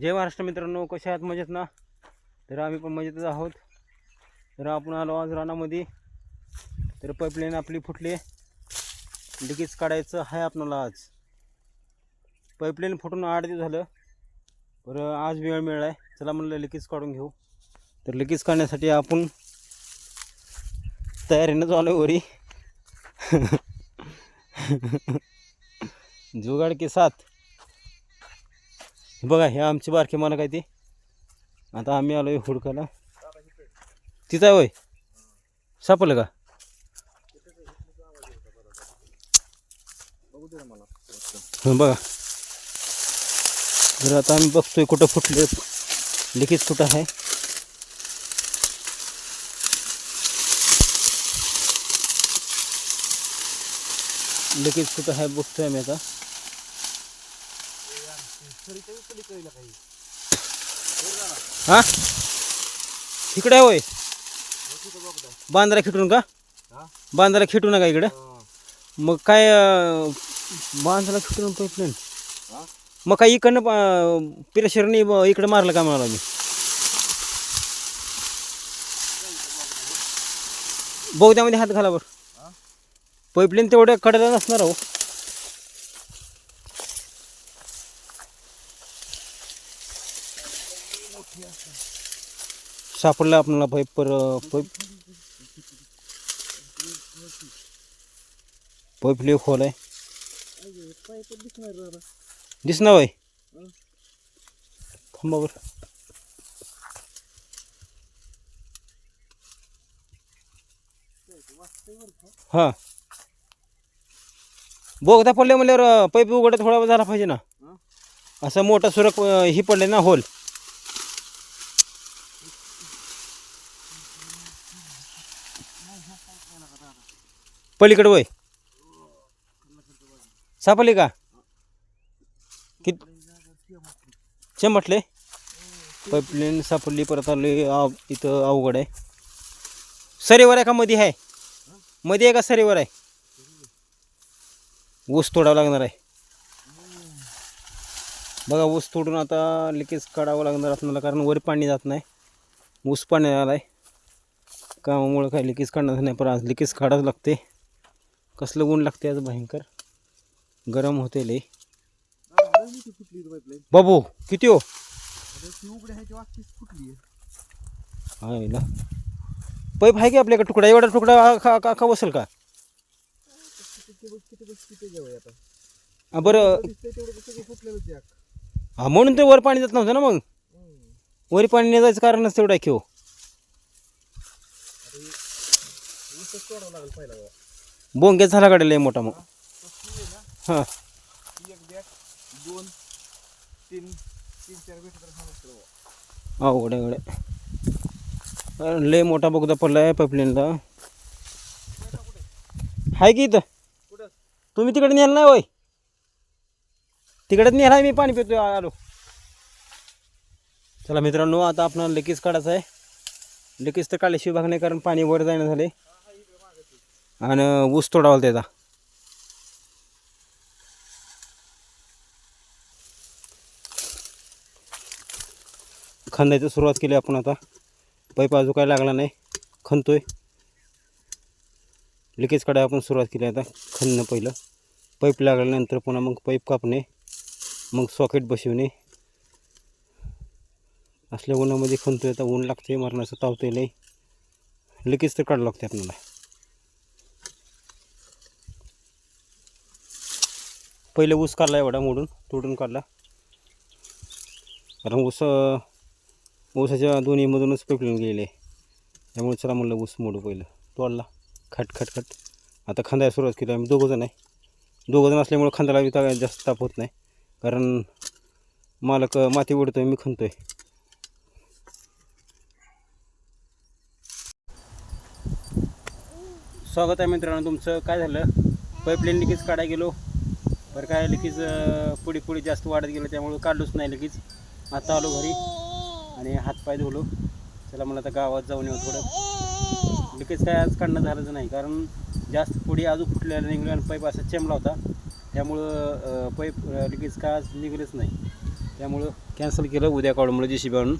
जय महाराष्ट्र मित्रांनो कशा आहात? मजेत ना? तर आम्ही पण मजेतच आहोत. तर आपण आलो आज रानामध्ये. तर पाईपलाईन आपली फुटली. लगेच काढायचं आहे आपणाला आज. पाईपलाईन फुटून आठ दिवस झालं. बरं आज वेळ मिळाला आहे चला म्हणलं लिकेज काढून घेऊ. तर लिकेज काढण्यासाठी आपण तयारीनं चालू वरी. जुगाड के साथ. बघा हे आमची बारके मला काय ती. आता आम्ही आलोय हुडकायला. तिथं आहे होय? सापडलं का? बघा. तर आता आम्ही बघतोय कुठं फुटले. लिकेज कुठं आहे? लिकेज कुठं आहे? बघतोय आम्ही आता. हा? इकडे आहे होय. बांधारा खिटून का? बांधारा खिटू नका इकडे. मग काय बांधारा खिटून पाईपलाईन मग काय इकडनं पिरेशरनी इकडे मारलं का मला मी? बहुत्यामध्ये हात घाला बरं. पाईपलाईन तेवढ्या कडेला नसणार हो सापडला आपल्याला पाईप पर पाईप खोल आहे दिसणार बाई थांबा बरं. हां. बोगदा पडले म्हणल्यावर पाईप उघडत थोडा झाला पाहिजे ना. असं मोठा सुरक ही पडले ना होल. पलीकडे वय? सापडली का? कि म्हटले पाईपलाईन सापडली परत आली आव इथं अवघड आहे. सरेवर आहे का मध्ये आहे? मध्ये आहे का सरेवर आहे? ऊस तोडावं लागणार आहे. बघा ऊस तोडून आता लिकेज काढावं लागणार आपल्याला कारण वर पाणी जात नाही. ऊस पाणी आला आहे कामामुळं काय लिकेज काढणार नाही पण आज लिकेज काढावं लागते. कसलं ऊन लागते आज भयंकर. गरम होते लई. बाबू किती हो? आहे ना. पैप आहे की आपल्याकडे? तुकडा एवढा तुकडा का का का बसेल का? हा, बरं. हा म्हणून ते वर पाणी जात नव्हतं ना मग. वर पाणी नाही जायचं कारणच तेवढा आहे की हो. बोंग्यात झाला लय मोठा मग. हां. दोन तीन तीन चार भेटत अवघड अवघड लय मोठा बोगदा पडला आहे पाईपलाईनला आहे की इथं? कुठं? तुम्ही तिकडे नेलं नाही होय? तिकडेच नेला मी पाणी पितोय आलो. चला मित्रांनो आता आपण लेकीज काढायचं आहे. लेकीज तर काढल्याशिवाय भाग नाही कारण पाणी वर जाणं झाले आणि ऊस तोडावा त्याचा. खंदायचं सुरुवात केली आपण आता. पाईप अजून काय लागला नाही. खणतोय. लिकेज काढायला आपण सुरुवात केली आता. खणणं पहिलं. पाईप लागल्यानंतर पुन्हा मग पाईप कापणे. मग सॉकेट बसवणे. असल्या उन्हामध्ये खणतोय आता. ऊन लागते मरणाचं तावतंय नाही लिकेज तर काढावं लागते आपल्याला. पहिले ऊस काढला एवढा मोडून तोडून काढला. कारण ऊस ऊसाच्या दोन्हीमधूनच पाईपलाईन गेलेली आहे त्यामुळे चला म्हणलं ऊस मोडू पहिलं. तोडला. खट खट खट. आता खांदायला सुरुवात केली. आम्ही दोघंजण आहे. दोघंजण असल्यामुळे खांद्याला बी जास्त ताप होत नाही. कारण मालक माती उडतोय मी खणतोय. स्वागत आहे मित्रांनो. तुमचं काय झालं? पाईपलाईन लिकेज काढायला गेलो. बरं काय लगेच पुढे पुढे जास्त वाढत गेलं त्यामुळं काढलोच नाही लगेच. आता आलो घरी आणि हातपाय धुलो. चला मला आता गावात जाऊन येऊ थोडं. लगेच काय आज काढणं झालंच नाही कारण जास्त पुढे अजून फुटलेला निघलो आणि पाईप असा चेंबला होता. त्यामुळं पैप लगेच काय आज निघलंच नाही. त्यामुळं कॅन्सल केलं उद्या काढू मला जे सी बी आणून